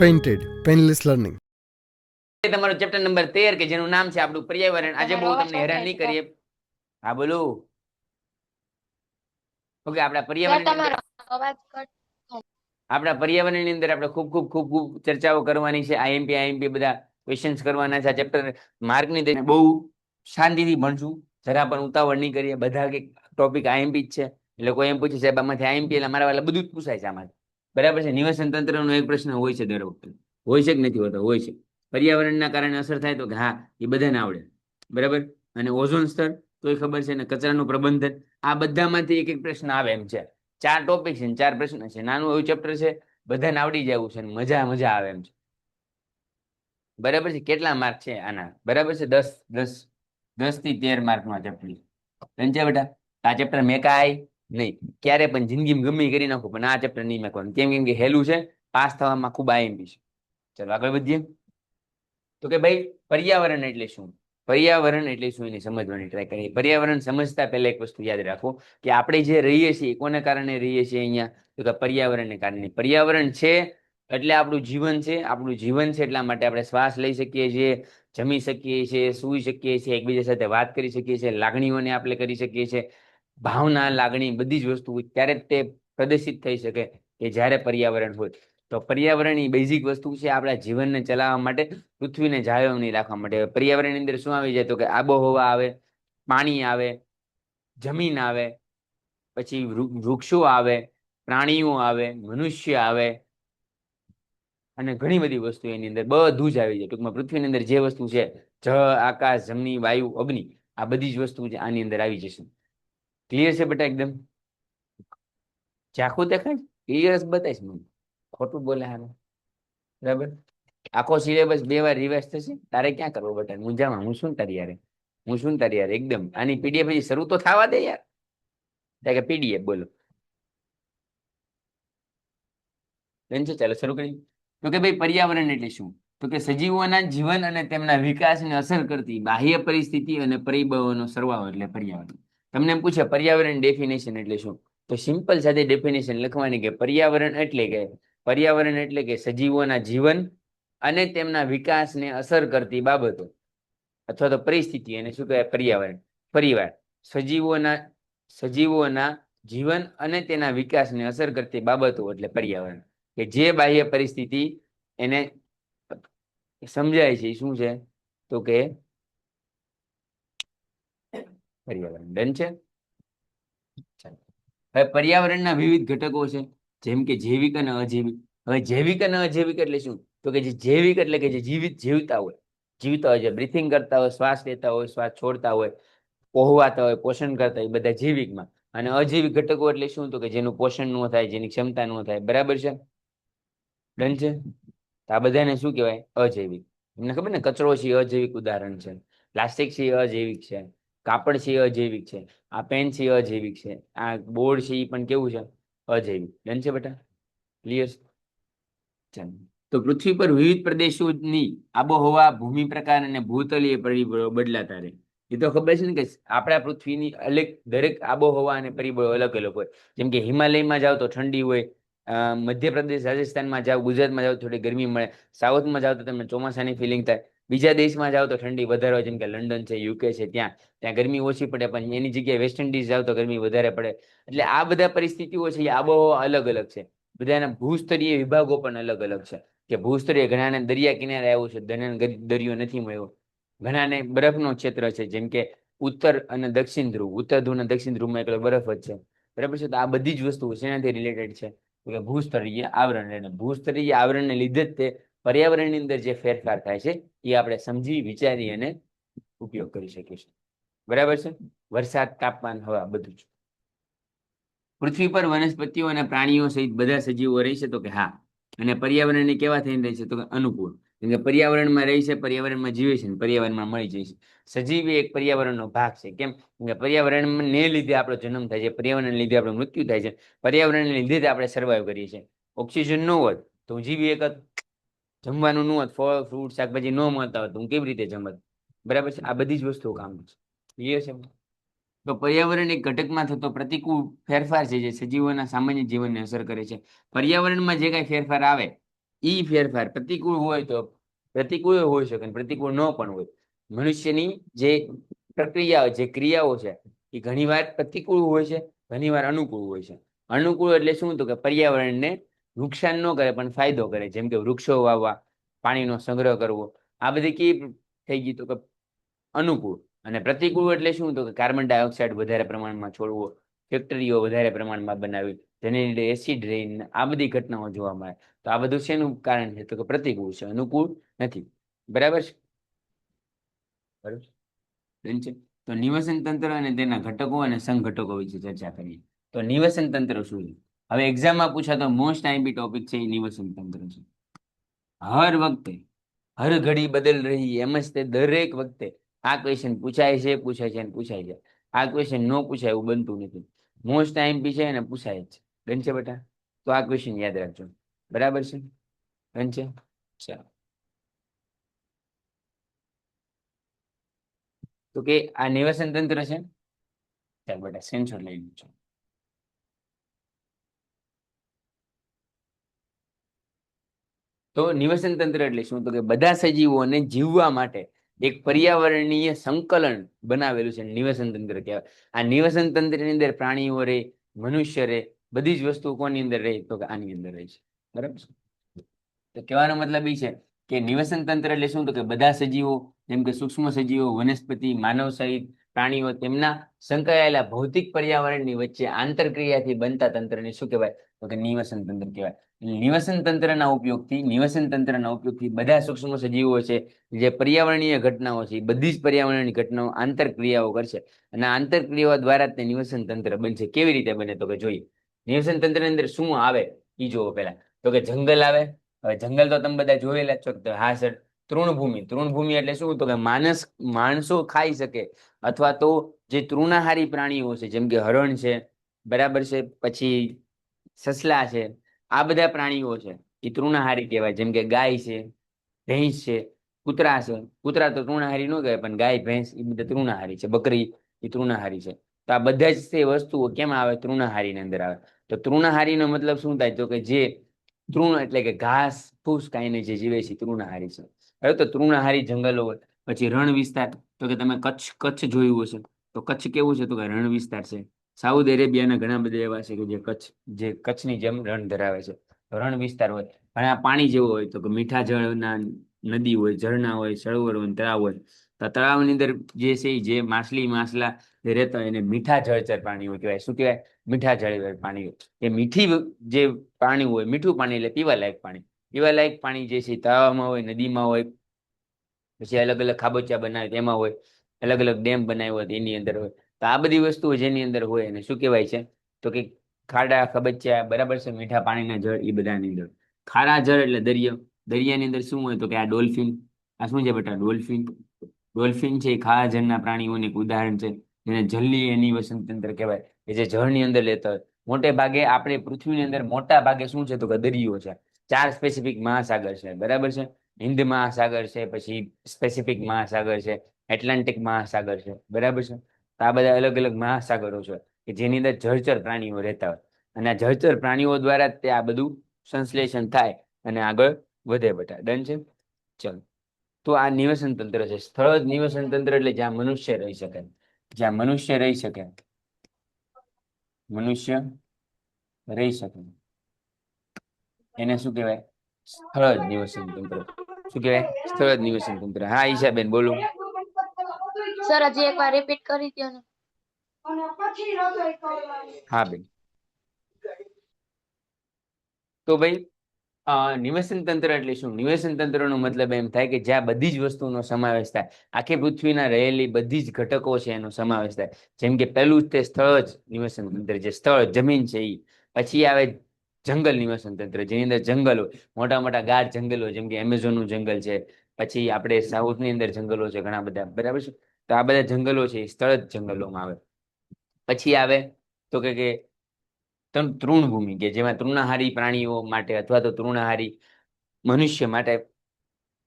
Painted, painless learning એ તમારો chapter number 13 કે જેનું નામ છે આપણું પર્યાવરણ. આજે બહુ તમને હેરાન નહીં કરીએ. હા બોલો. ઓકે આપણા પર્યાવરણ તમારો અવાજ કટ આપણા પર્યાવરણની અંદર આપણે ખૂબ ખૂબ ખૂબ ખૂબ ચર્ચાઓ કરવાની છે. આઈએમપી આઈએમપી બધા ક્વેશ્ચન્સ કરવાના છે. આ ચેપ્ટર માર્કની દઈને બહુ શાંતિથી ભણશું. જરા પણ ઉતાવળ નહીં કરીએ. બધા કે ટોપિક આઈએમપી જ છે. એટલે કોઈ એમ પૂછે સાહેબ આમાંથી આઈએમપી એટલે મારા વાળા બધું જ પૂછાય છે આમાંથી. બરાબર છે. નિવસન તંત્રનો એક પ્રશ્ન હોય છે દર વખતે. હોય છે કે નથી હોતો? હોય છે. પર્યાવરણના કારણે અસર થાય તો હા, એ બધાને આવડે. બરાબર? અને ઓઝોન સ્તર તોય ખબર છે અને કચરાનું પ્રબંધન, આ બધામાંથી એક એક પ્રશ્ન આવે એમ છે. ચાર ટોપિક છે ચાર પ્રશ્ન છે. નાનું એવું ચેપ્ટર છે, બધાને આવડી જવું છે મજા મજા આવે એમ છે. બરાબર છે? કેટલા માર્ક છે આના? બરાબર છે? દસ દસ દસથી તેર માર્કમાં ચેપ્ટર છે. બેટા, આ ચેપ્ટર મેકાય નહીં, ક્યારે પણ જિંદગીમાં ગમે કરી નાખો, પણ આ ચેપ્ટર નહીં મેં કેમ કેમ કે હેલું છે, પાસ થવામાં ખૂબ આઈએમપી છે. ચલો આગળ વધીએ. તો કે ભાઈ, પર્યાવરણ એટલે શું? પર્યાવરણ એટલે શું એને સમજવાની ટ્રાય કરીએ. પર્યાવરણ સમજતા પહેલા એક વસ્તુ યાદ રાખો, કે આપણે જે રહીએ છીએ, કોને કારણે રહીએ છીએ અહીંયા? તો કે પર્યાવરણને કારણે. પર્યાવરણ છે એટલે આપણું જીવન છે, આપણું જીવન છે એટલા માટે આપણે શ્વાસ લઈ શકીએ છીએ, જમી શકીએ છીએ, સૂઈ શકીએ છીએ, એકબીજા સાથે વાત કરી શકીએ છીએ, લાગણીઓને આપણે કરી શકીએ છીએ. ભાવના, લાગણી બધી જ વસ્તુ ત્યારે જ તે પ્રદર્શિત થઈ શકે કે જ્યારે પર્યાવરણ હોય. તો પર્યાવરણ એ બેઝિક વસ્તુ છે આપણા જીવનને ચલાવવા માટે, પૃથ્વીને જાળવણી રાખવા માટે. પર્યાવરણની અંદર શું આવી જાય તો કે આબોહવા આવે, પાણી આવે, જમીન આવે, પછી વૃક્ષો આવે, પ્રાણીઓ આવે, મનુષ્ય આવે અને ઘણી બધી વસ્તુ એની અંદર બધું જ આવી જાય. ટૂંકમાં પૃથ્વીની અંદર જે વસ્તુ છે, જળ, આકાશ જમની વાયુ, અગ્નિ, આ બધી જ વસ્તુ છે આની અંદર આવી જશે. ક્લિયર છે બેટા એકદમ? ઝાખું દેખાય ક્લિયર બતાવીશ મને. ખોટું બોલે હારે બરાબર? આખો સિલેબસ બે વાર રિવાઇઝ થશે. તારે ક્યાં કરવો બેટા? મૂંઝામાં. હું શું તારી હું શું તારી યાર? એકદમ. આની પીડીએફ હજી શરૂ તો થવા દે યાર. ત્યાં કે પીડીએફ બોલો. ચાલો? શરૂ કરી? તો કે ભાઈ પર્યાવરણ એટલે શું? તો કે સજીવોના જીવન અને તેમના વિકાસને અસર કરતી બાહ્ય પરિસ્થિતિ અને પરિબળોનો સરવાળો એટલે પર્યાવરણ. તમને એમ પૂછે, પર્યાવરણ ડેફિનેશન એટલે શું? તો સિમ્પલ સાથે ડેફિનેશન લખવાની કે પર્યાવરણ એટલે કે, પર્યાવરણ એટલે કે સજીવોના જીવન અને તેમના વિકાસને અસર કરતી બાબતો અથવા તો પરિસ્થિતિ એને શું કહેવાય? પર્યાવરણ. પરિવાર. સજીવોના સજીવોના જીવન અને તેના વિકાસને અસર કરતી બાબતો એટલે પર્યાવરણ. કે જે બાહ્ય પરિસ્થિતિ એને સમજાય છે શું છે? તો કે પર્યાવરણ. ડન છે? હવે પર્યાવરણના વિવિધ ઘટકો છે. જેમ કે જૈવિક અને અજૈવિક. હવે જૈવિક અને અજૈવિક એટલે શું? તો કે જે જૈવિક એટલે કે જે જીવિત જીવતા હોય. જીવતા હોય, જે બ્રીથિંગ કરતા હોય, શ્વાસ લેતા હોય, શ્વાસ છોડતા હોય, પોહવાતા હોય, પોષણ કરતા હોય બધા જૈવિકમાં. અને અજૈવિક ઘટકો એટલે શું? તો કે જેનું પોષણ ન થાય, જેની ક્ષમતા ન થાય. બરાબર છે? ડન છે? તો આ બધાને શું કહેવાય? અજૈવિક. એમને ખબર ને? કચરો છે અજૈવિક ઉદાહરણ છે. પ્લાસ્ટિક છે અજૈવિક છે. કાપડ છે અજૈવિક છે, આ પેન છે અજૈવિક છે, આ બોર્ડ છે એ પણ કેવું છે? અજૈવિક. ડન છે બેટા? ક્લિયર ચાલો. તો પૃથ્વી પર વિવિધ પ્રદેશોની આબોહવા, ભૂમિ પ્રકાર અને ભૂતલીય પરિબળો બદલાતા રહે. એ તો ખબર છે ને કે આપણા પૃથ્વીની અલગ દરેક આબોહવા અને પરિબળો અલગ અલગ હોય. જેમ કે હિમાલયમાં જાઓ તો ઠંડી હોય મધ્યપ્રદેશ, રાજસ્થાનમાં જાઓ, ગુજરાતમાં જાઓ થોડી ગરમી મળે, સાઉથમાં જાઓ તો તમને ચોમાસાની ફિલિંગ થાય. બીજા દેશમાં જાઓ તો ઠંડી વધારે હોય, જેમ કે લંડન છે, યુકે છે, ત્યાં. ત્યાં ગરમી ઓછી પડે, પણ એની જગ્યાએ વેસ્ટ ઇન્ડિઝ જાઓ તો ગરમી વધારે પડે. એટલે આ બધા પરિસ્થિતિઓ છે, એ આબોહવા અલગ અલગ છે. બધાના ભૂસ્તરીય વિભાગો પણ અલગ અલગ છે. કે ભૂસ્તરીય ઘણાને દરિયા કિનારે આવ્યું છે ઘણાને દરિયો નથી મળ્યો. ઘણાને બરફનો ક્ષેત્ર છે, જેમ કે ઉત્તર અને દક્ષિણ ધ્રુવ. ઉત્તર ધ્રુવ અને દક્ષિણ ધ્રુવમાં એકલો બરફ જ છે. બરાબર છે? તો આ બધી જ વસ્તુઓ શેનાથી રિલેટેડ છે. ભૂસ્તરીય આવરણ એટલે ભૂસ્તરીય આવરણને લીધે જ તે પર્યાવરણની અંદર જે ફેરફાર થાય છે, એ આપણે સમજી, વિચારી અને ઉપયોગ કરી છીએ. બરાબર છે? વરસાદ, તાપમાન, હવા, બધું જ. પૃથ્વી પર વનસ્પતિઓ અને પ્રાણીઓ સહિત બધા સજીવો રહી છે તો કે હા. અને પર્યાવરણને કેવા થઈને રહે છે તો કે અનુકૂળ. કેમ કે પર્યાવરણમાં રહી છે, પર્યાવરણમાં જીવે છે પર્યાવરણમાં મળી જાય છે. સજીવ એક પર્યાવરણનો ભાગ છે. કેમ? કે પર્યાવરણને લીધે આપણો જન્મ થાય છે, પર્યાવરણને લીધે આપણું મૃત્યુ થાય છે. પર્યાવરણને લીધે જ આપણે સર્વાઈવ કરીએ છીએ. ઓક્સિજન ન હોત તો હું જીવી એક જમવાનું ન હોત, ફળ ફ્રૂટ શાકભાજી ન મળતા હોત હું કેવી રીતે જમત? બરાબર છે? આ બધી જ વસ્તુઓ કામ છે. ક્લિયર છે? તો પર્યાવરણ એક ઘટકમાં થતો પ્રતિકૂળ ફેરફાર છે, જે સજીવોના સામાન્ય જીવનને અસર કરે છે. પર્યાવરણમાં જે કાંઈ ફેરફાર આવે એ ફેરફાર પ્રતિકૂળ હોય તો પ્રતિકૂળ હોઈ શકે પ્રતિકૂળ ન પણ હોય. મનુષ્યની જે પ્રક્રિયાઓ, જે ક્રિયાઓ છે એ ઘણીવાર પ્રતિકૂળ હોય છે, ઘણીવાર અનુકૂળ હોય છે. અનુકૂળ એટલે શું? તો કે પર્યાવરણને નુકસાન ન કરે, પણ ફાયદો કરે. જેમ કે વૃક્ષો વાવવા, પાણીનો સંગ્રહ કરવો, આ બધી કેવી થઈ ગઈ તો કે અનુકૂળ. અને પ્રતિકૂળ એટલે શું? તો કે કાર્બન ડાયોક્સાઇડ વધારે પ્રમાણમાં છોડવો, ફેક્ટરીઓ વધારે પ્રમાણમાં બનાવી, જેને લીધે એસિડ રેઇન, આ બધી ઘટનાઓ જોવા મળે. તો આ બધું શેનું કારણ છે? તો કે પ્રતિકૂળ છે. અનુકૂળ નથી. બરાબર છે? બરાબર તો નિવસન તંત્ર અને તેના ઘટકો અને સંઘટકો વિશે ચર્ચા કરીએ. તો નિવસન તંત્ર શું છે? હવે એક્ઝામમાં પૂછાતો મોસ્ટ આઈમ્પી ટોપિક છે એ નિવસન તંત્ર છે. હર વખતે, હર ઘડી બદલ રહી, એમ જ તે દરેક વખતે આ ક્વેશ્ચન પૂછાય છે પૂછાય છે અને પૂછાય છે. આ ક્વેશ્ચન ન પૂછાય એવું બનતું નથી. મોસ્ટ આઈમ્પી છે અને પૂછાય જ છે. ડન છે બેટા? તો આ ક્વેશ્ચન યાદ રાખજો. બરાબર છે? ડન છે? ચાલો. તો કે આ નિવસન તંત્ર છે ચાલ બેટા સ્ક્રીનશોટ લઈ લીધો. તો નિવસન તંત્ર એટલે શું? તો કે બધા સજીવોને જીવવા માટે એક પર્યાવરણીય સંકલન બનાવેલું છે, નિવસન તંત્ર કહેવાય. આ નિવસન તંત્રની અંદર પ્રાણીઓ રહે મનુષ્ય રહે બધી જ વસ્તુઓ કોની અંદર રહે? તો કે આની અંદર રહે છે. બરાબર તો કહેવાનો મતલબ એ છે કે નિવસન તંત્ર એટલે શું? તો કે બધા સજીવો, જેમ કે સૂક્ષ્મ સજીવો, વનસ્પતિ, માનવ સહિત પ્રાણીઓ તેમના સંકળાયેલા ભૌતિક પર્યાવરણની વચ્ચે આંતરક્રિયાથી બનતા તંત્રને શું કહેવાય? તો કે નિવસન તંત્ર કહેવાય. નિવસન તંત્રના ઉપયોગથી, નિવસન તંત્રના ઉપયોગથી બધા સૂક્ષ્મ સજીવો છે, જે પર્યાવરણીય ઘટનાઓ છે બધી જ પર્યાવરણની ઘટનાઓ આંતરક્રિયાઓ કરશે. અને આંતરક્રિયાઓ દ્વારા તે નિવસન તંત્ર બનશે. કેવી રીતે બને તો કે જોઈએ. નિવસન તંત્રની અંદર શું આવે એ જોવો પહેલા. તો કે જંગલ આવે. હવે જંગલ તો તમે બધા જોયેલા છો તો હા સર, તૃણભૂમિ. તૃણભૂમિ એટલે શું? તો કે માણસ માણસો ખાઈ શકે. અથવા તો જે તૃણાહારી પ્રાણીઓ છે, જેમ કે હરણ છે, બરાબર છે, પછી સસલા છે આ બધા પ્રાણીઓ છે. એ તૃણાહારી કહેવાય. જેમ કે ગાય છે, ભેંસ છે, કૂતરા છે. કૂતરા તો તૃણાહારી ન કહેવાય, પણ ગાય, ભેંસ એ બધા તૃણાહારી છે. બકરી એ તૃણાહારી છે. તો આ બધા જ તે વસ્તુઓ કેમ આવે? તૃણાહારીની અંદર આવે. તો તૃણાહારીનો મતલબ શું થાય? તો કે જે તૃણ એટલે કે ઘાસ, ફૂસ ખાઈને જે જીવે છે તૃણાહારી છે. હવે તો તૃણાહારી જંગલો હોય. પછી રણ વિસ્તાર. તો કે તમે કચ્છ કચ્છ જોયું હશે. તો કચ્છ કેવું છે? તો કે રણ વિસ્તાર છે. સાઉદી અરેબિયાના ઘણા બધા એવા છે કે જે કચ્છ, જે કચ્છની જેમ રણ ધરાવે છે. રણ વિસ્તાર હોય આ પાણી જેવું હોય તો કે મીઠા જળના નદી હોય, ઝરણા હોય, સરોવર હોય, તળાવ હોય. તો તળાવની અંદર જે છે જે માછલી માછલા જે રહેતા હોય એને મીઠા જળચર પાણી હોય કહેવાય. શું કહેવાય? મીઠા જળચર પાણી હોય એ મીઠી જે પાણી હોય, મીઠું પાણી એટલે પીવા લાયક પાણી. પીવા લાયક પાણી જે છે તળાવમાં હોય, નદીમાં હોય, પછી અલગ અલગ ખાબોચિયા બનાવે, તેમાં હોય અલગ અલગ ડેમ બનાવ્યો હોય એની અંદર હોય. તો આ બધી વસ્તુઓ જેની અંદર હોય એને શું કહેવાય છે? તો કે ખાડા ખબચિયા બરાબર છે? મીઠા પાણીના જળ એ બધાની અંદર. ખારા જળ એટલે દરિયો. દરિયાની અંદર શું હોય તો કે આ ડોલ્ફિન, આ શું છે બેટા? ડોલ્ફિન. ડોલ્ફિન છે એ ખારા જળના પ્રાણીઓનું એક ઉદાહરણ છે. જેને જલની એની વસંત તંત્ર કહેવાય. કે જે જળની અંદર લેતા હોય. મોટે ભાગે આપણે પૃથ્વીની અંદર મોટા ભાગે શું છે તો કે દરિયો છે. ચાર સ્પેસિફિક મહાસાગર છે. બરાબર છે? હિન્દ મહાસાગર છે, પછી સ્પેસિફિક મહાસાગર છે. એટલાન્ટિક મહાસાગર છે. બરાબર છે? તો આ બધા અલગ અલગ મહાસાગરો છે કે જેની અંદર જળચર પ્રાણીઓ રહેતા હોય. અને આ જળચર પ્રાણીઓ દ્વારા તે આ બધું સંશ્લેષણ થાય અને આગળ વધે બટા. ડન છે? ચલો. તો આ નિવસન તંત્ર છે. સ્થળ નિવસન તંત્ર એટલે જ્યાં મનુષ્ય રહી શકે. જ્યાં મનુષ્ય રહી શકે. મનુષ્ય રહી શકે. એને શું કહેવાય? સ્થળ નિવસન તંત્ર. શું કહેવાય? સ્થળ નિવસન તંત્ર. હા, ઈશાબેન, બોલો. સર હજી એકવાર રિપીટ કરી દો ને. હા બેન. તો ભાઈ અ, તંત્ર એટલે શું? નિવસન તંત્રનો મતલબ એમ થાય કે જ્યાં બધી જ વસ્તુનો સમાવેશ થાય. આખી પૃથ્વીના રહેલી બધી જ ઘટકો છે એનો સમાવેશ થાય. જેમ કે પહેલું જ તે સ્થળ જ નિવેશન તંત્ર જે સ્થળ જમીન છે એ પછી આવે જંગલ નિવસન તંત્ર જેની અંદર જંગલો મોટા મોટા ગાઢ જંગલો જેમ કે એમેઝોનનું જંગલ છે. પછી આપણે સાઉથની અંદર જંગલો છે ઘણા બધા. બરાબર છે? તો આ બધા જંગલો છે સ્થળ જ જંગલોમાં આવે. પછી આવે તો કે તૃણભૂમિ કે જેમાં તૃણાહારી પ્રાણીઓ માટે અથવા તો તૃણાહારી મનુષ્ય માટે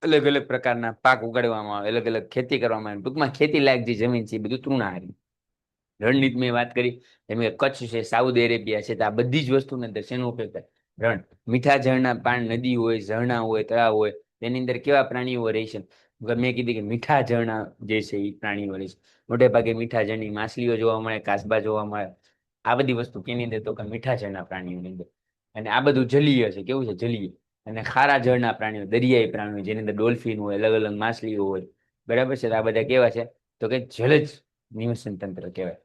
અલગ અલગ પ્રકારના પાક ઉગાડવામાં આવે, અલગ અલગ ખેતી કરવામાં આવે. ટૂંકમાં ખેતી લાયક જે જમીન છે એ બધું તૃણાહારી. રણનીતિ મેં વાત કરી જેમ કે કચ્છ છે, સાઉદી અરેબિયા છે, તો આ બધી જ વસ્તુની અંદર શેનો ઉપયોગ થાય? રણ. મીઠા જળના પાણ નદી હોય, ઝરણા હોય, તળાવ હોય, તેની અંદર કેવા પ્રાણીઓ રહે છે મેં કીધી કે મીઠા ઝરણા જે છે એ પ્રાણીઓ રહે છે મોટે ભાગે મીઠા જળની માછલીઓ જોવા મળે, કાસબા જોવા મળે, આ બધી વસ્તુ કેની અંદર તો કે મીઠા જળના પ્રાણીઓની અંદર. અને આ બધું જલીય છે, કેવું છે? જલીય. અને ખારા જળના પ્રાણીઓ, દરિયાઈ પ્રાણીઓ જેની અંદર ડોલ્ફિન હોય, અલગ અલગ માછલીઓ હોય, બરાબર છે? આ બધા કેવા છે? તો કે જલજ નિવસન તંત્ર કહેવાય.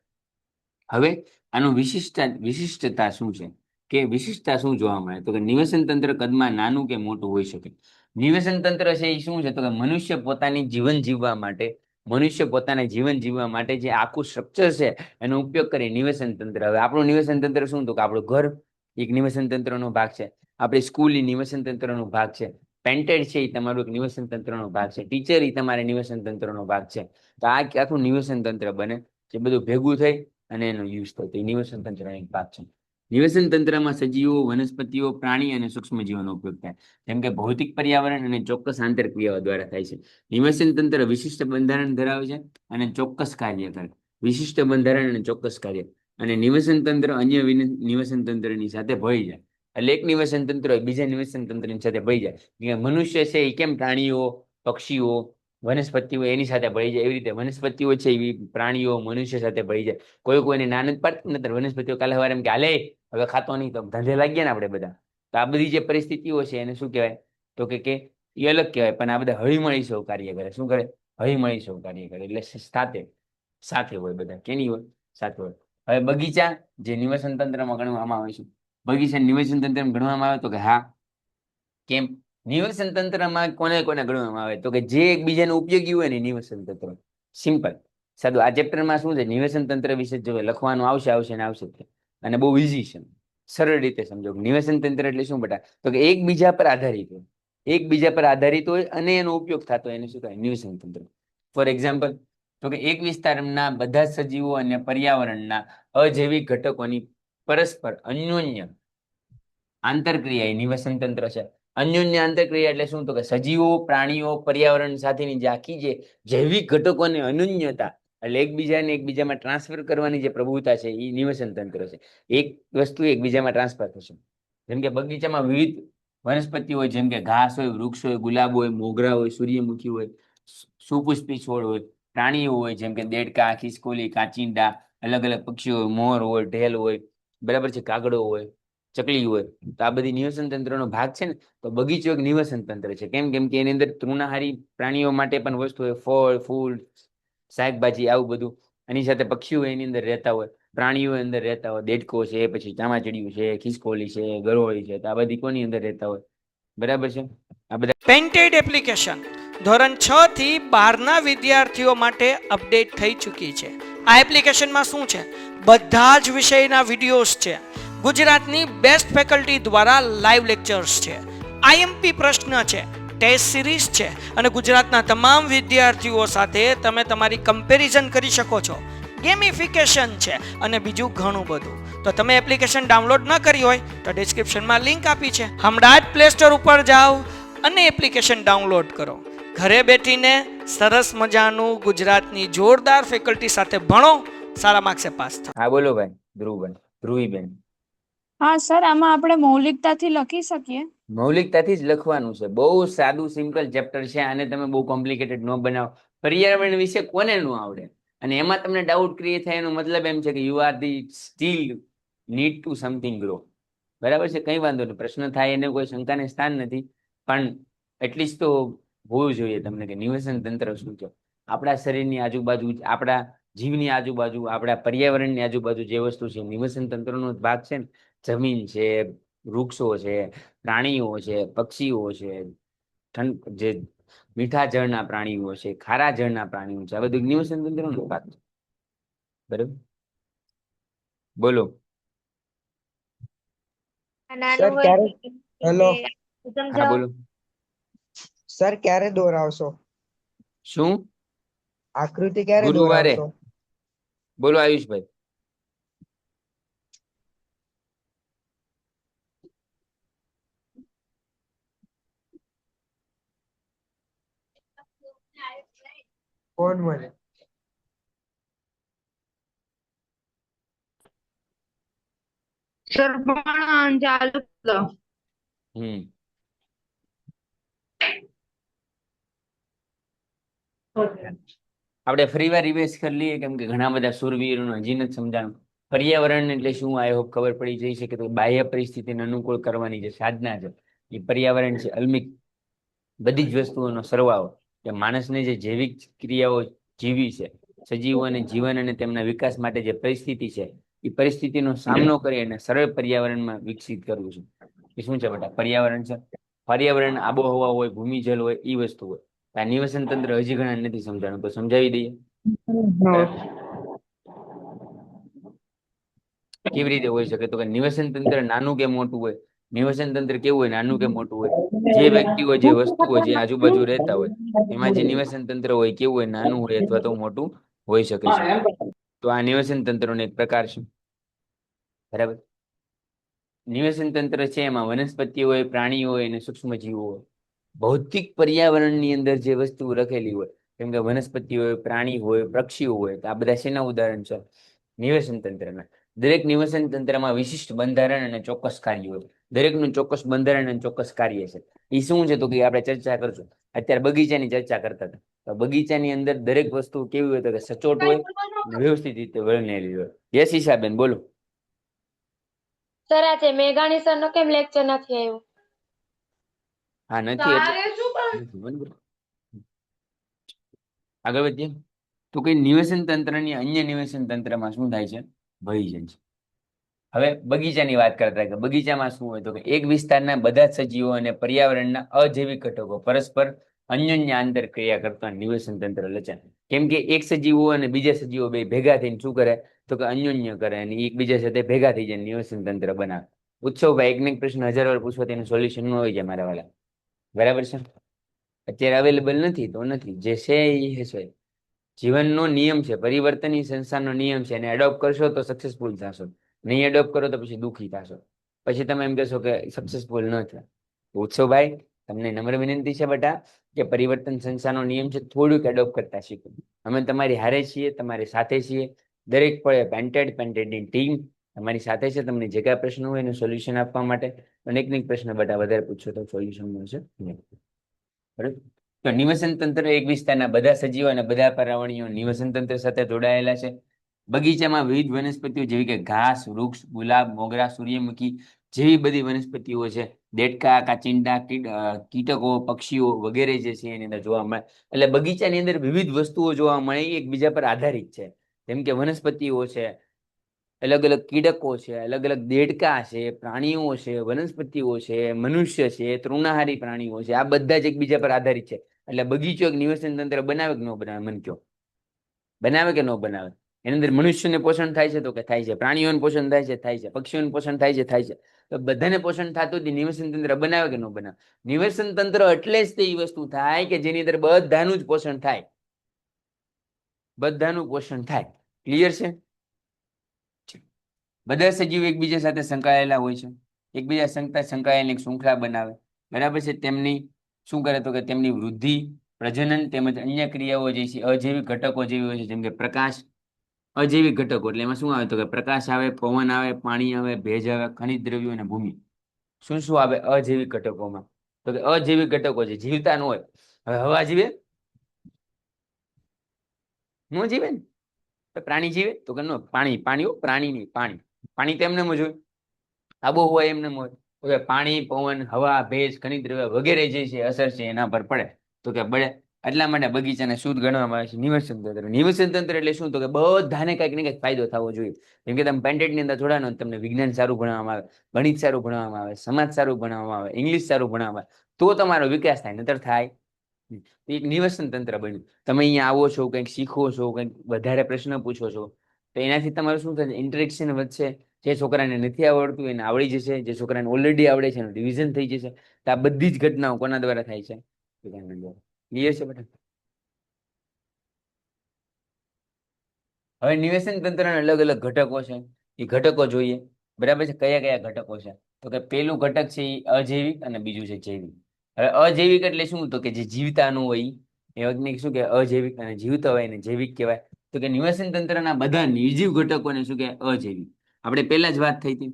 હવે આનું વિશિષ્ટતા વિશિષ્ટતા શું છે? કે વિશિષ્ટતા શું જોવા મળે? તો કે નિવસન તંત્ર કદમાં નાનું કે મોટું હોઈ શકે? નિવસન તંત્ર છે એ શું છે? તો કે મનુષ્ય પોતાની જીવન જીવવા માટે, મનુષ્ય પોતાના જીવન જીવવા માટે જે આખું સ્ટ્રક્ચર છે, એનો ઉપયોગ કરી નિવેસન તંત્ર. હવે આપણું નિવેશન તંત્ર શું? તો કે આપણું ઘર, એક નિવેશન તંત્રનો ભાગ છે. આપણી સ્કૂલ એ નિવસન તંત્રનો ભાગ છે. પેન્ટેડ છે એ તમારું એક નિવસન તંત્રનો ભાગ છે. ટીચર એ તમારે નિવેશન તંત્રનો ભાગ છે. તો આ આખું નિવેશન તંત્ર બને. જે બધું ભેગું થઈ અને એનો યુઝ થાય. તો એ નિવસન તંત્રનો એક ભાગ છે. નિવસન તંત્રમાં સજીવો, વનસ્પતિઓ, પ્રાણી અને સૂક્ષ્મજીવોનો ઉપયોગ થાય. જેમ કે ભૌતિક પર્યાવરણ અને ચોક્કસ આંતરક્રિયાઓ દ્વારા થાય છે. નિવસન તંત્ર વિશિષ્ટ બંધારણ ધરાવે છે અને ચોક્કસ કાર્ય કરે. વિશિષ્ટ બંધારણ અને ચોક્કસ કાર્ય. અને નિવસન તંત્ર અન્ય નિવસન તંત્રની સાથે ભળી જાય. એટલે એક નિવસન તંત્ર બીજા નિવસન તંત્રની સાથે ભળી જાય. મનુષ્ય છે એ કેમ પ્રાણીઓ, પક્ષીઓ વનસ્પતિઓ એની સાથે ભળી જાય. એવી રીતે વનસ્પતિઓ છે એવી પ્રાણીઓ, મનુષ્ય સાથે ભળી જાય. કોઈ કોઈને નાન જ પાડતું નતર વનસ્પતિઓ કાલે સવારે એમ કે, હાલે, હવે ખાતો નહીં. તો ધંધે લાગીએ ને આપણે બધા. તો આ બધી જે પરિસ્થિતિઓ છે એને શું કહેવાય? તો કે કે એ અલગ કહેવાય, પણ આ બધા હળીમળી સૌ કાર્ય કરે. શું કરે? હળીમળી સૌ કાર્ય કરે. એટલે સાથે સાથે હોય બધા. કેની હોય? સાથે હોય. હવે બગીચા, જે નિવસન તંત્રમાં ગણવામાં આવે છે. બગીચા નિવસન તંત્રમાં ગણવામાં આવે તો કે હા, કેમ? નિવસન તંત્રમાં કોને કોને ગણવામાં આવે? તો કે જે એકબીજાને ઉપયોગી હોય ને નિવસન તંત્ર સિમ્પલ સાદું આ ચેપ્ટરમાં શું છે? નિવસન તંત્ર વિશે જો લખવાનું આવશે આવશે ને આવશે અને બહુ ઇઝી છે. સરળ રીતે સમજો. નિવસન તંત્ર એટલે શું બેટા? તો કે એકબીજા પર આધારિત હોય. એકબીજા પર આધારિત હોય અને એનો ઉપયોગ થતો હોય એને શું કહેવાય? નિવસન તંત્ર ફોર એક્ઝામ્પલ તો કે એક વિસ્તારના બધા સજીવો અને પર્યાવરણના અજૈવિક ઘટકોની પરસ્પર અન્યોન્ય આંતરક્રિયા એ નિવસન તંત્ર છે. અન્યોન્ય આંતરક્રિયા એટલે શું? તો કે સજીવો, પ્રાણીઓ, પર્યાવરણ સાથેની જે આખી જે જૈવિક ઘટકોને અનન્યતા એટલે એકબીજાને એકબીજામાં ટ્રાન્સફર કરવાની જે પ્રભુતા છે એ નિવસન તંત્ર છે. એક વસ્તુ એકબીજામાં ટ્રાન્સફર થશે. જેમ કે બગીચામાં વિવિધ વનસ્પતિ હોય, જેમ કે ઘાસ હોય, વૃક્ષ હોય, ગુલાબ હોય, મોગરા હોય, સૂર્યમુખી હોય, સુપુષ્પી છોડ હોય, પ્રાણીઓ હોય, જેમ કે દેડકા, ખિસકોલી, કાચિંડા અલગ અલગ પક્ષીઓ મોર હોય, ઢેલ હોય, બરાબર છે, કાગડો હોય ચકલી હોય, તો આ બધી નિવસન તંત્રનો ભાગ છે ને, તો બગીચો એક નિવસન તંત્ર છે. કેમ કેમ કે એની અંદર તૃણાહારી પ્રાણીઓ માટે પણ વસ્તુ હોય, ફળ, ફૂલ, શાકભાજી, આવું બધું. એની સાથે પક્ષીઓ એની અંદર રહેતા હોય, પ્રાણીઓ અંદર રહેતા હોય, દેડકો છે, પછી ચામાચીડિયું છે, ખિસકોલી છે, ગરોળી છે, તો આ બધી કોની અંદર રહેતા હોય. બરાબર છે? આ બધા પેન્ટેડ એપ્લિકેશન ધોરણ છ થી બારના વિદ્યાર્થીઓ માટે અપડેટ થઈ ચૂકી છે. આ એપ્લિકેશનમાં શું છે? બધા જ વિષયના વિડીયોઝ છે. ગુજરાતની બેસ્ટ ફેકલ્ટી દ્વારા લાઈવ લેક્ચર્સ છે. આઈએમપી પ્રશ્ન છે ટેસ્ટ સિરીઝ છે અને ગુજરાતના તમામ વિદ્યાર્થીઓ સાથે તમે તમારી કમ્પેરિઝન કરી શકો છો. ગેમિફિકેશન છે અને બીજું ઘણું બધું. તો તમે એપ્લિકેશન ડાઉનલોડ ન કરી હોય તો ડિસ્ક્રિપ્શનમાં લિંક આપી છે. હમણાં જ પ્લે સ્ટોર ઉપર જાઓ અને એપ્લિકેશન ડાઉનલોડ કરો. ઘરે બેઠીને સરસ મજાનું ગુજરાતની જોરદાર ફેકલ્ટી સાથે ભણો, સારા માર્ક્સે પાસ થાઓ હા, બોલો ભાઈ ધ્રુવભાઈ ધ્રુવીબેન હા, સર, આમાં આપણે મૌલિકતાથી લખી શકીએ. મૌલિકતાથી જ લખવાનું છે. બહુ સાદું, સિમ્પલ ચેપ્ટર છે. આને તમે બહુ કોમ્પ્લિકેટેડ ન બનાવો. પર્યાવરણ વિશે કોને ન આવડે? અને એમાં તમને ડાઉટ ક્રિએટ થાય, એનો મતલબ એમ છે કે you are the still need to something grow બરાબર છે? કંઈ વાંધો નહીં. પ્રશ્ન થાય એને કોઈ શંકાને સ્થાન નથી. પણ એટલીસ્ટ તો હોવું જોઈએ તમને કે નિવસન તંત્ર શું છે? આપણા શરીરની આજુબાજુ આપણા જીવની આજુબાજુ, આપણા પર્યાવરણની આજુબાજુ જે વસ્તુ છે, નિવસન તંત્રનો ભાગ છે ને જમીન છે વૃક્ષો છે પ્રાણીઓ છે પક્ષીઓ છે ઠંડ જે મીઠા જળના પ્રાણીઓ છે ખારા જળના પ્રાણીઓ છે આ બધું નિવસન તંત્રનો ભાગ છે બરાબર? બોલો. હેલો. હા બોલો. સર ક્યારે દોરાવશો? શું? આકૃતિ ક્યારે ગુરુવારે. બોલો આયુષભાઈ. પણ ચાલુ હમ. આપણે ફરીવાર રિવાઇઝ કરી લઈએ કેમ કે ઘણા બધા સુરવીરોને હજી નથી સમજાણું. પર્યાવરણ એટલે શું આઈ હોપ ખબર પડી જઈ છે કે તો બાહ્ય પરિસ્થિતિને અનુકૂળ કરવાની જે સાધના છે એ પર્યાવરણ છે અલ્મિક બધી જ વસ્તુઓનો સરવાળો. કે માણસને જે જૈવિક ક્રિયાઓ જીવી છે સજીવો અને જીવન અને તેમના વિકાસ માટે જે પરિસ્થિતિ છે એ પરિસ્થિતિનો સામનો કરી અને સરળ પર્યાવરણમાં વિકસિત કરવું છે. એ શું છે બેટા? પર્યાવરણ છે. પર્યાવરણ આબોહવા હોય ભૂમિજલ હોય એ વસ્તુ હોય. આ નિવસન તંત્ર હજી ઘણા નથી સમજાણું. તો સમજાવી દઈએ? કેવી રીતે હોઈ શકે? તો કે નિવસન તંત્ર નાનું કે મોટું હોય? નિવસન તંત્ર કેવું હોય નાનું કે મોટું હોય? જે વ્યક્તિઓ, જે વસ્તુઓ, જે આજુબાજુ રહેતા હોય, એમાં જે નિવસન તંત્ર હોય, કેવું હોય, નાનું હોય અથવા તો મોટું હોઈ શકે છે. તો આ નિવસન તંત્રનો એક પ્રકાર છે. બરાબર? નિવસન તંત્ર છે, એમાં વનસ્પતિ હોય, પ્રાણીઓ હોય અને સૂક્ષ્મજીવો હોય. ભૌતિક પર્યાવરણની અંદર જે વસ્તુ રખેલી હોય, જેમ કે વનસ્પતિ હોય, પ્રાણી હોય, પક્ષીઓ હોય, તો આ બધા શેના ઉદાહરણ છે? નિવસન તંત્રના. દરેક નિવસન તંત્રમાં વિશિષ્ટ બંધારણ અને ચોક્કસ કાર્ય હોય. દરેકનું ચોક્કસ બંધારણ અને ચોક્કસ કાર્ય છે. એ શું છે તો કે આપણે ચર્ચા કરશું. અત્યારે બગીચાની ચર્ચા કરતા હતા. તો બગીચાની અંદર દરેક વસ્તુ કેવી હોય તો કે સચોટ હોય વ્યવસ્થિત રીતે વળનેલી હોય. યસ ઈશાબેન બોલો. સર આજે મેઘાણી સર નો કેમ લેક્ચર નથી આવ્યો હા નથી એટલે આગળ વધીએ. તો કે નિવેસન તંત્રની અન્ય નિવેશન તંત્રમાં શું થાય છે? છે હવે બગીચાની વાત કરતા કે બગીચામાં શું હોય તો કે એક વિસ્તારના બધા સજીવો અને પર્યાવરણના અજૈવિક ઘટકો પરસ્પર અન્યોન્ય આંતરક્રિયા કરતા નિવસન તંત્ર રચાય કેમ કે એક સજીવો અને બીજા સજીવો બે ભેગા થઈને શું કરે? તો કે અન્યોન્ય કરે અને એકબીજા સાથે ભેગા થઈ જાય નિવેશન તંત્ર બનાવે. ઉત્સવભાઈ એકને એક પ્રશ્ન હજાર વાર પૂછવા તેનું સોલ્યુશન હોય છે મારા વાળા. બરાબર છે? અત્યારે અવેલેબલ નથી તો નથી. જે છે એ છે જીવનનો નિયમ છે પરિવર્તન એ સંસારનો નિયમ છે અને એડોપ્ટ કરશો તો સક્સેસફુલ થશો. નહીં એડોપ્ટ કરો તો પછી દુઃખી થશો. પછી તમે એમ કહેશો કે સક્સેસફુલ ન થયા. ઉત્સવભાઈ તમને નમ્ર વિનંતી છે બેટા, કે પરિવર્તન સંસારનો નિયમ છે, થોડુંક એડોપ્ટ કરતા શીખો. અમે તમારી હારે છીએ, તમારી સાથે છીએ. દરેક પળે પેન્ટેડ પેન્ટેડની ટીમ તમારી સાથે છે, તમને જે કાંઈ પ્રશ્ન હોય એનું સોલ્યુશન આપવા માટે. અનેક પ્રશ્ન બેટા વધારે પૂછો તો સોલ્યુશન મળશે. બરાબર? તો નિવસન તંત્ર એક વિસ્તારના બધા સજીવો અને બધા પરાવણીઓ નિવસન તંત્ર સાથે જોડાયેલા છે. બગીચામાં વિવિધ વનસ્પતિઓ જેવી કે ઘાસ, વૃક્ષ, ગુલાબ, મોગરા, સૂર્યમુખી જેવી બધી વનસ્પતિઓ છે. દેડકા, કાચિંડા કીટકો, પક્ષીઓ વગેરે જે છે એની અંદર જોવા મળે. એટલે બગીચાની અંદર વિવિધ વસ્તુઓ જોવા મળે, એ એકબીજા પર આધારિત છે. જેમ કે વનસ્પતિઓ છે અલગ અલગ કીડકો છે અલગ અલગ દેડકા છે, પ્રાણીઓ છે, વનસ્પતિઓ છે, મનુષ્ય છે, તૃણાહારી પ્રાણીઓ છે. આ બધા જ એકબીજા પર આધારિત છે. એટલે બગીચો એક નિવસન તંત્ર બનાવે કે ન બનાવે? મને કયો બનાવે કે ન બનાવે? એની અંદર મનુષ્યને પોષણ થાય છે તો કે થાય છે. પ્રાણીઓને પોષણ થાય છે થાય છે. પક્ષીઓને પોષણ થાય છે થાય છે. તો બધાને પોષણ થતું જ નિવસન તંત્ર બનાવે કે ન બનાવે? નિવસન તંત્ર એટલે જ તે વસ્તુ થાય કે જેની અંદર બધાનું જ પોષણ થાય. બધાનું પોષણ થાય. ક્લિયર છે? બધા સજીવો એકબીજા સાથે સંકળાયેલા હોય છે. એકબીજા સંકતા સંકળાયેલી શૃંખલા બનાવે. બરાબર છે? તેમની શું કરે તો કે તેમની વૃદ્ધિ, પ્રજનન તેમજ અન્ય ક્રિયાઓ જે છે, અજૈવિક ઘટકો જેવી હોય છે, જેમ કે પ્રકાશ, અજૈવિક ઘટકો. એટલે એમાં શું આવે તો કે પ્રકાશ આવે, પવન આવે, પાણી આવે, ભેજ આવે, ખનિજ દ્રવ્યો અને ભૂમિ. શું શું આવે? અજૈવિક ઘટકોમાં. તો કે અજૈવિક ઘટકો છે, જીવતા ન હોય. હવે હવા જીવે? ન જીવે ને? પ્રાણી જીવે? તો કે ન, પાણી પાણી પ્રાણી નહીં પાણી. પાણી તો એમને જ હોય આબોહવા એમને હોય. કે પાણી, પવન, હવા, ભેજ, ખનિજ દ્રવ્ય વગેરે જે છે અસર છે એના પર પડે. તો કે બળે, એટલા માટે બગીચાને શુદ્ધ ગણવામાં આવે છે. નિવસન તંત્ર. નિવસન તંત્ર એટલે શું? તો કે બધાને કંઈક ને કંઈક ફાયદો થવો જોઈએ. જેમ કે તમે પેન્ટેડની અંદર જોડાનો તમને વિજ્ઞાન સારું ભણાવવામાં આવે, ગણિત સારું ભણાવવામાં આવે, સમાજ સારું ભણાવવામાં આવે, ઇંગ્લિશ સારું ભણાવવામાં આવે. તો તમારો વિકાસ થાય નતર થાય. એક નિવસન તંત્ર બન્યું. તમે અહીંયા આવો છો, કંઈક શીખો છો, કંઈક વધારે પ્રશ્ન પૂછો છો, તો એનાથી તમારું શું થશે? ઇન્ટરેક્શન વધશે. જે છોકરાને નથી આવડતું એને આવડી જશે, જે છોકરાને ઓલરેડી આવડે છે એનું રિવિઝન થઈ જશે. તો આ બધી જ ઘટનાઓ કોના દ્વારા થાય છે? ક્લિયર છે બેટા હવે નિવેશન તંત્રના અલગ અલગ ઘટકો છે. એ ઘટકો જોઈએ. બરાબર છે? કયા કયા ઘટકો છે? તો કે પેલું ઘટક છે એ અજૈવિક અને બીજું છે જૈવિક. હવે અજૈવિક એટલે શું? તો કે જે જીવતાનું હોય, એ વૈજ્ઞાનિક શું કે અજૈવિક અને જીવતા હોય એને જૈવિક કહેવાય. તો કે નિવસન તંત્રના બધા નિર્જીવ ઘટકોને શું કહેવાય અજૈવિક. આપણે પહેલા જ વાત થઈ હતી,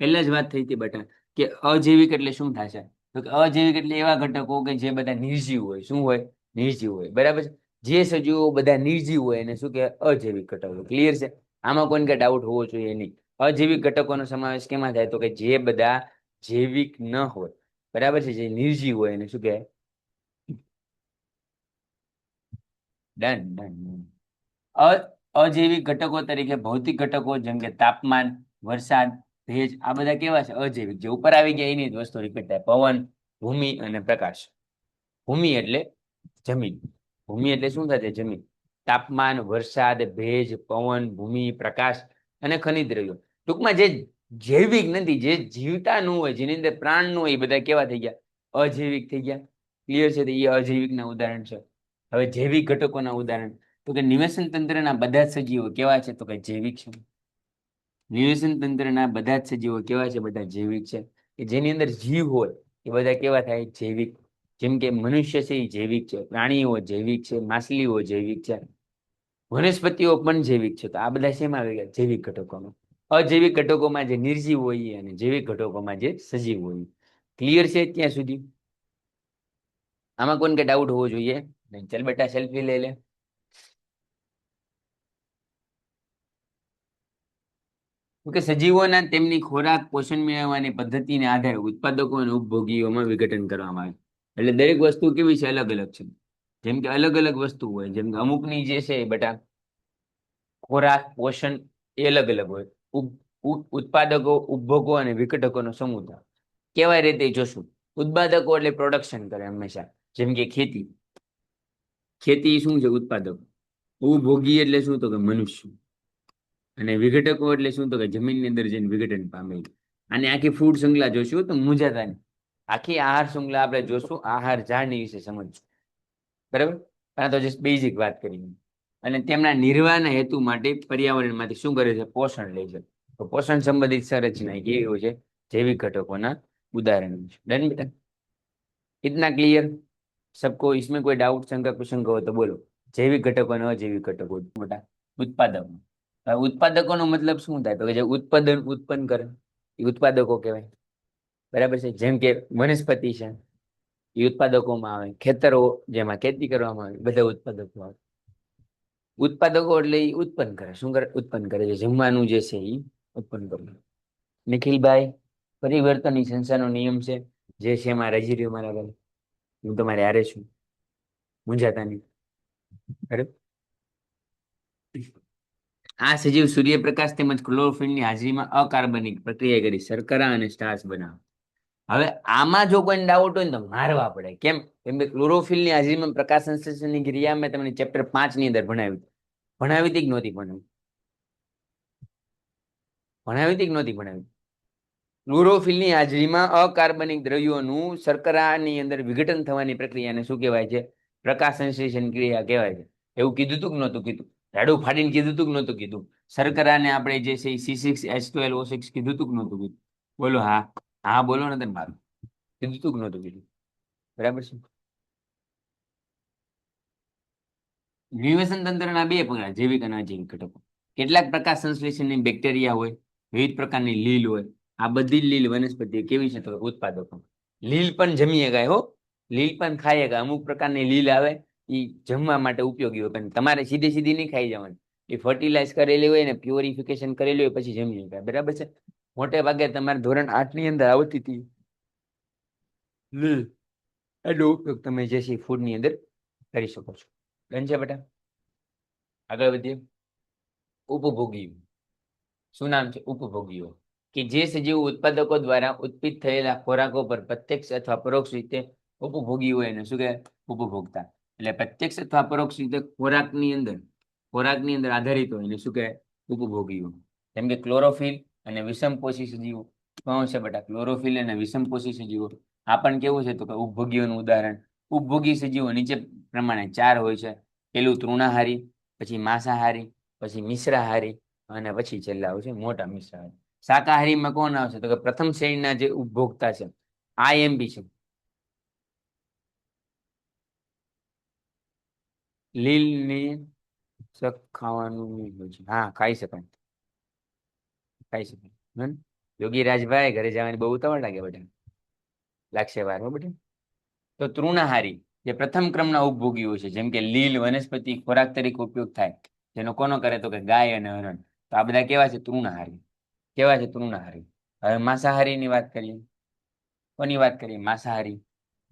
પહેલા જ વાત થઈ હતી બટા, કે અજૈવિક એટલે શું થશે તો કે અજૈવિક એટલે એવા ઘટકો કે જે બધા નિર્જીવ હોય. શું હોય? નિર્જીવ હોય. બરાબર છે? જે સજીવો બધા નિર્જીવ હોય એને શું કહેવાય? અજૈવિક ઘટકો. ક્લિયર છે? આમાં કોઈને કઈ ડાઉટ હોવો જોઈએ નહીં. અજૈવિક ઘટકોનો સમાવેશ કેમાં થાય? તો કે જે બધા જૈવિક ન હોય. બરાબર છે? જે નિર્જીવ હોય એને શું કહેવાય? ડન ડન અજૈવિક ઘટકો તરીકે ભૌતિક ઘટકો, જેમ કે તાપમાન, વરસાદ, ભેજ, આ બધા કેવા છે? અજૈવિક. જે ઉપર આવી ગયા, એની વસ્તુ રિપીટ થાય. પવન, ભૂમિ અને પ્રકાશ. ભૂમિ એટલે જમીન. ભૂમિ એટલે શું છે જમીન. તાપમાન, વરસાદ, ભેજ, પવન, ભૂમિ, પ્રકાશ અને ખનિજ દ્રવ્યો. ટૂંકમાં જે જૈવિક નથી, જે જીવતાનું હોય, જેની અંદર પ્રાણનું હોય, એ બધા કેવા થઈ ગયા? અજૈવિક થઈ ગયા. ક્લિયર છે? તો એ અજૈવિકના ઉદાહરણ છે. હવે જૈવિક ઘટકોના ઉદાહરણ. તો કે નિવેશન તંત્રના બધા જ સજીવો કેવા છે? તો કે જૈવિક છે. નિવેશન તંત્રના બધા જ સજીવો કેવા છે? બધા જૈવિક છે. કે જેની અંદર જીવ હોય, એ બધા કેવા થાય? જૈવિક. જેમ કે મનુષ્ય છે, એ જૈવિક છે. પ્રાણીઓ જૈવિક છે, માછલીઓ જૈવિક છે. વનસ્પતિઓ પણ જૈવિક છે. તો આ બધા શેમાં આવી ગયા? જૈવિક ઘટકોમાં. અજૈવિક ઘટકોમાં જે નિર્જીવ હોય અને જૈવિક ઘટકોમાં જે સજીવ હોય ક્લિયર છે ત્યાં સુધી? આમાં કોઈને કે ડાઉટ હોવો જોઈએ? નહીં, ચાલ બેટા સેલ્ફી લઈ લે. કે સજીવોના તેમની ખોરાક પોષણ મેળવવાની પદ્ધતિને આધારે ઉત્પાદકો અને ઉપભોગીઓમાં વિઘટન કરવામાં આવે. એટલે દરેક વસ્તુ કેવી છે? અલગ અલગ છે. જેમ કે અલગ અલગ વસ્તુ હોય, જેમ કે અમુકની જે છે બેટા, ખોરાક પોષણ એ અલગ અલગ હોય. ઉત્પાદકો, ઉપભોગો અને વિઘટકોનો સમૂહ થાય કેવા રીતે જોશું. ઉત્પાદકો એટલે પ્રોડક્શન કરે હંમેશા. જેમ કે ખેતી. ખેતી શું છે? ઉત્પાદકો. ઉપભોગી એટલે શું? તો કે મનુષ્ય. અને વિઘટકો એટલે શું તો કે જમીનની અંદર જઈને વિઘટન પામે અને આખી ફૂડ શૃંખલા જોશું તો મુંજાતાની આખી આહાર શૃંખલા આપણે જોશું આહાર ઝાડની વિશે સમજશું બરાબર આ તો જસ્ટ બેઝિક વાત કરી અને તેમના નિર્વાહના હેતુ માટે પર્યાવરણમાંથી શું કરે છે પોષણ લે છે તો પોષણ સંબંધિત સંરચના એ કેવી હોય છે જૈવિક ઘટકોના ઉદાહરણ છે ડન બેટા इतना क्लियर सबको इसमें कोई डाउट शंका कुशंक हो तो बोलो जैविक घटको અને અજૈવિક ઘટકો મોટા ઉત્પાદકો હવે ઉત્પાદકોનો મતલબ શું થાય? તો કે જે ઉત્પાદન ઉત્પન્ન કરે, એ ઉત્પાદકો કહેવાય. બરાબર છે? જેમ કે વનસ્પતિ છે, એ ઉત્પાદકોમાં આવે. ખેતરો જેમાં ખેતી કરવામાં આવે બધા ઉત્પાદકો આવે. ઉત્પાદકો એટલે એ ઉત્પન્ન કરે. શું કરે? ઉત્પન્ન કરે છે. જમવાનું જે છે એ ઉત્પન્ન કરે. નિખિલભાઈ પરિવર્તન સંસ્થાનો નિયમ છે, જે છે એમાં રજી રહ્યો મારા ભાઈ. હું તમારે હારે છું. મુંજાતાની બરાબર? આ સજીવ સૂર્યપ્રકાશ તેમજ ક્લોરોફિલની હાજરીમાં અકાર્બનિક પ્રક્રિયા કરી શર્કરા અને સ્ટાર્ચ બનાવે. હવે આમાં જો કોઈ ડાઉટ હોય તો મારવા પડે. કેમ? કેમ કે ક્લોરોફિલની હાજરીમાં પ્રકાશ સંશ્લેષણની ક્રિયા મેં તમને ચેપ્ટર પાંચની અંદર ભણાવી હતી. ભણાવી હતી કે નહોતી ભણાવી? ભણાવી હતી કે નહોતી ભણાવી? ક્લોરોફિલની હાજરીમાં અકાર્બનિક દ્રવ્યોનું શર્કરાની અંદર વિઘટન થવાની પ્રક્રિયાને શું કહેવાય છે? પ્રકાશ સંશ્લેષણ ક્રિયા કહેવાય છે. એવું કીધું તું કે નહોતું કીધું? રાડું ફાડીને કીધું તું કે નહોતું કીધું? શર્કરાને આપણે જે છે C six H twelve O six કીધું તું કે નહોતું કીધું? બોલો, હા. હા, બોલો ને તમે મારું. કીધું તું કે નહોતું કીધું? બરાબર છે? નિવેશન તંત્રના બે પગલા, જૈવિક અને અજૈવિક ઘટકો. કેટલાક પ્રકાશ સંશ્લેષણની બેક્ટેરિયા હોય, વિવિધ પ્રકારની લીલ હોય. આ બધી લીલ વનસ્પતિ કેવી છે તો ઉત્પાદકો. લીલ પણ જમીએ ગાય, હો. લીલ પણ ખાઈએ ગાય. અમુક પ્રકારની લીલ આવે એ જમવા માટે ઉપયોગી હોય, પણ તમારે સીધી સીધી નહીં ખાઈ જવાની. એ ફર્ટિલાઇઝ કરેલી હોય ને પ્યોરિફિકેશન કરેલી હોય, પછી જમી શકાય. બરાબર છે? મોટે ભાગે તમારે ધોરણ આઠની અંદર આવતી હતી. એનો ઉપયોગ તમે જે છે ફૂડની અંદર કરી શકો છો. ડન છે બેટા? આગળ વધીએ. ઉપભોગીઓ શું નામ છે? ઉપભોગીઓ. કે જે સજીવ ઉત્પાદકો દ્વારા ઉત્પિત થયેલા ખોરાકો પર પ્રત્યક્ષ અથવા પરોક્ષ રીતે ઉપભોગી હોય એને શું કહેવાય? ઉપભોગતા. એટલે પ્રત્યક્ષ અથવા પરોક્ષ રીતે ખોરાકની અંદર ખોરાકની અંદર આધારિત હોય, એને શું કહે ઉપભોગીઓ જેમ કે ક્લોરોફિલ અને વિષમપોષી સજીવો. કોણ છે બેટા? ક્લોરોફિલ અને વિષમપોષી સજીવો. આ પણ કેવું છે તો કે ઉપભોગીઓનું ઉદાહરણ. ઉપભોગી સજીવો નીચે પ્રમાણે ચાર હોય છે. પેલું તૃણાહારી, પછી માંસાહારી, પછી મિશ્રાહારી અને પછી છેલ્લા આવશે મોટા મિશ્રાહારી. શાકાહારીમાં કોણ આવશે તો કે પ્રથમ શ્રેણીના જે ઉપભોક્તા છે. આ એમ બી છે. લીલની શાક ખાવાનું હા, ખાઈ શકાય. ખાઈ શકાય? યોગી રાજભાઈ ઘરે જવાની બહુ ઉતાવળ લાગે બધા લાગશે વાર બધા તો તૃણાહારી, જે પ્રથમ ક્રમના ઉપભોગીઓ છે, જેમ કે લીલ વનસ્પતિ ખોરાક તરીકે ઉપયોગ થાય, જેનો કોનો કરે તો કે ગાય અને હરણ. તો આ બધા કેવા છે? તૃણાહારી. કેવા છે તૃણાહારી? હવે માંસાહારીની વાત કરીએ. કોની વાત કરીએ? માંસાહારી.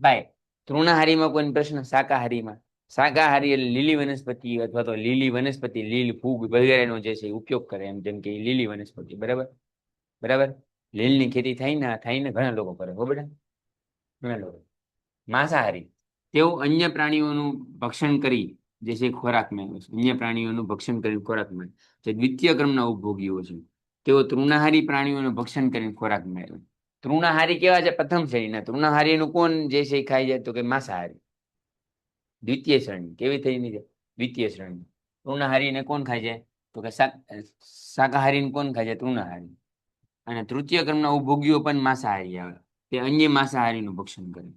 ભાઈ, તૃણાહારીમાં કોઈ પ્રશ્ન? શાકાહારીમાં? શાકાહારી એટલે લીલી વનસ્પતિ અથવા તો લીલી વનસ્પતિ, લીલ ફૂગ વગેરેનો જે છે ઉપયોગ કરે એમ, જેમ કે લીલી વનસ્પતિ, બરાબર? બરાબર? લીલની ખેતી થાય ને થાય ને ઘણા લોકો કરે, હો બેટા? ઘણા લોકો. માંસાહારી. તેઓ અન્ય પ્રાણીઓનું ભક્ષણ કરી જે છે ખોરાક મેળવે છે. અન્ય પ્રાણીઓનું ભક્ષણ કરી ખોરાક મેળવે. જે દ્વિતીય ક્રમના ઉપભોગીઓ છે, તેઓ તૃણાહારી પ્રાણીઓનું ભક્ષણ કરીને ખોરાક મેળવે. તૃણાહારી કેવા છે? પ્રથમ શ્રેણીના. તૃણાહારીનું કોણ જે છે ખાઈ જાય તો કે માંસાહારી. દ્વિતીય શ્રેણી. કેવી થઈ છે દ્વિતીય શ્રેણી? તૃણાહારીને કોણ ખાય છે? તો કે શાકાહારીને કોણ ખાય છે? તૃણાહારી. અને તૃતીય ક્રમના ઉપભોગીઓ પણ માંસાહારી આવે. તે અન્ય માંસાહારીનું ભક્ષણ કરે.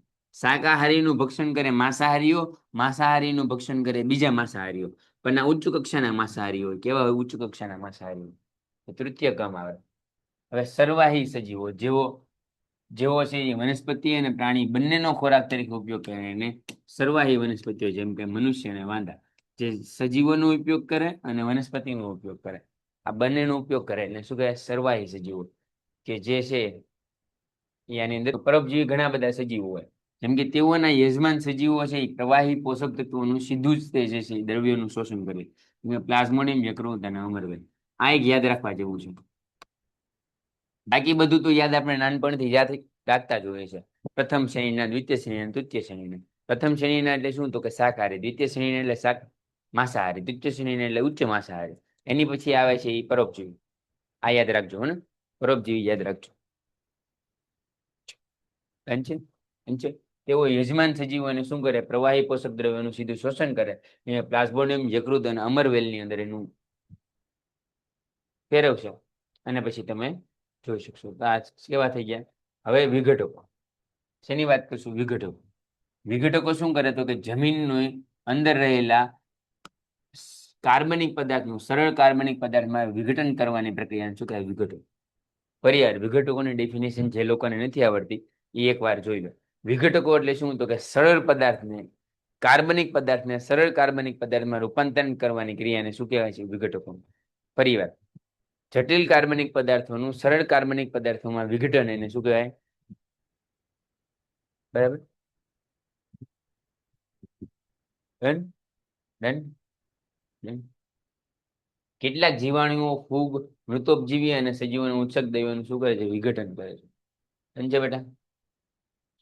શાકાહારીનું ભક્ષણ કરે માંસાહારીઓ, માંસાહારીનું ભક્ષણ કરે બીજા માંસાહારીઓ. પણ આ ઉચ્ચ કક્ષાના માંસાહારીઓ કેવા હોય? ઉચ્ચ કક્ષાના માંસાહારીઓ. તૃતીય ક્રમ આવે. હવે સર્વાહી સજીવો જેવો જેવો છે એ વનસ્પતિ અને પ્રાણી બંનેનો ખોરાક તરીકે ઉપયોગ કરે એને સર્વાહી વનસ્પતિઓ જેમ કે મનુષ્ય અને વાંદા, જે સજીવોનો ઉપયોગ કરે અને વનસ્પતિનો ઉપયોગ કરે. આ બંનેનો ઉપયોગ કરે એટલે શું કહેવાય? સર્વાહી સજીવો, કે જે છે એ આની અંદર પરોપજીવી ઘણા બધા સજીવો હોય. જેમ કે તેઓના યજમાન સજીવો છે એ પ્રવાહી પોષક તત્વોનું સીધું જ તે જે છે દ્રવ્યોનું શોષણ કરે. પ્લાઝ્મોડિયમ યકૃત અને અમરવેલ. આ એક યાદ રાખવા જેવું છે. બાકી બધું તો યાદ આપણે નાનપણથી યાદ રાખતા જ હોય છે પ્રથમ શ્રેણીના, દ્વિતીય શ્રેણીના તૃતીય શ્રેણીના. પ્રથમ શ્રેણીના એટલે શું? તો કે શાકાહારી. દ્વિતીય શ્રેણીના એટલે શાક માંસાહારી. તૃતીય શ્રેણીના એટલે ઉચ્ચ માંસાહારી. એની પછી આવે છે એ પરોપજીવી. આ યાદ રાખજો હો ને. પરોપજીવી યાદ રાખજો. તેઓ યજમાન સજીવોને શું કરે? પ્રવાહી પોષક દ્રવ્યોનું સીધું શોષણ કરે. એ પ્લાઝ્મોડિયમ યકૃત અને અમરવેલની અંદર એનું ફેરવશો. અને પછી તમે જોઈ શકશો. તો આ કેવા થઈ ગયા. હવે વિઘટકો. શેની વાત કરશું? વિઘટકો. વિઘટકો શું કરે તો કે જમીનની અંદર રહેલા કાર્બનિક પદાર્થનું, સરળ કાર્બનિક પદાર્થમાં વિઘટન કરવાની પ્રક્રિયાને શું કહેવાય? વિઘટકો. ફરી વિઘટકોની ડેફિનેશન જે લોકોને નથી આવડતી, એ એકવાર જોઈ લો. વિઘટકો એટલે શું? તો કે સરળ પદાર્થને, કાર્બનિક પદાર્થને સરળ કાર્બનિક પદાર્થમાં રૂપાંતરણ કરવાની ક્રિયાને શું કહેવાય છે? વિઘટકો. ફરી વાર જટિલ કાર્બનિક પદાર્થોનું સરળ કાર્બનિક પદાર્થોમાં વિઘટન એને શું કહેવાય? બરાબર? કેટલાક જીવાણુઓ ફૂગ, મૃતોપજીવી અને સજીવોનું ઉત્સક દૈવનું શું કરે છે? વિઘટન કરે છે. સમજે બેટા?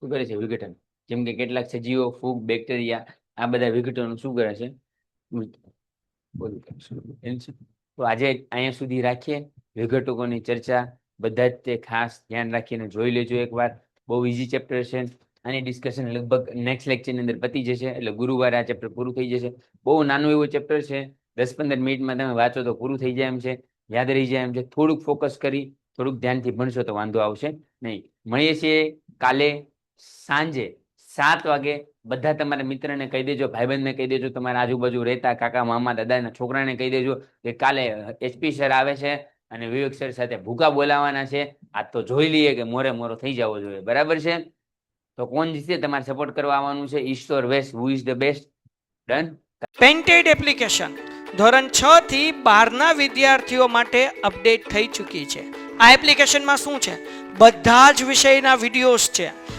શું કરે છે? વિઘટન. જેમ કે કેટલાક સજીવો, ફૂગ, બેક્ટેરિયા આ બધા વિઘટનો શું કરે છે? તો આજે અહીંયા સુધી રાખીએ. વિઘટકોની ચર્ચા બધા જ તે ખાસ ધ્યાન રાખીને જોઈ લેજો એકવાર. બહુ ઇઝી ચેપ્ટર છે આની ડિસ્કશન લગભગ નેક્સ્ટ લેક્ચરની અંદર પતી જશે એટલે ગુરુવારે આ ચેપ્ટર પૂરું થઈ જશે. બહુ નાનું એવું ચેપ્ટર છે. દસ પંદર મિનિટમાં તમે વાંચો તો પૂરું થઈ જાય એમ છે. યાદ રહી જાય એમ છે. થોડુંક ફોકસ કરી, થોડુંક ધ્યાનથી ભણશો તો વાંધો આવશે નહીં. મળીએ છીએ કાલે સાંજે. સાત વાગે બધા તમારા મિત્રને કહી દેજો, ભાઈબંધને કહી દેજો, તમારા આજુબાજુ રહેતા કાકા, મામા, દાદાના, છોકરાને કહી દેજો કે કાલે એચપી સર આવે છે અને વિવેક સર સાથે ભૂકા બોલાવાના છે. આ તો જોઈ લઈએ કે મોરે મોરો થઈ જવો જોઈએ. બરાબર છે? તો કોણ જીતે? તમારે સપોર્ટ કરવા આવવાનું છે. ઈશ્વર west who is the best done painted application ધોરણ છ થી બારના વિદ્યાર્થીઓ માટે અપડેટ થઈ ચૂકી છે. આ એપ્લિકેશનમાં શું છે? બધા જ વિષયના વિડીયોઝ છે.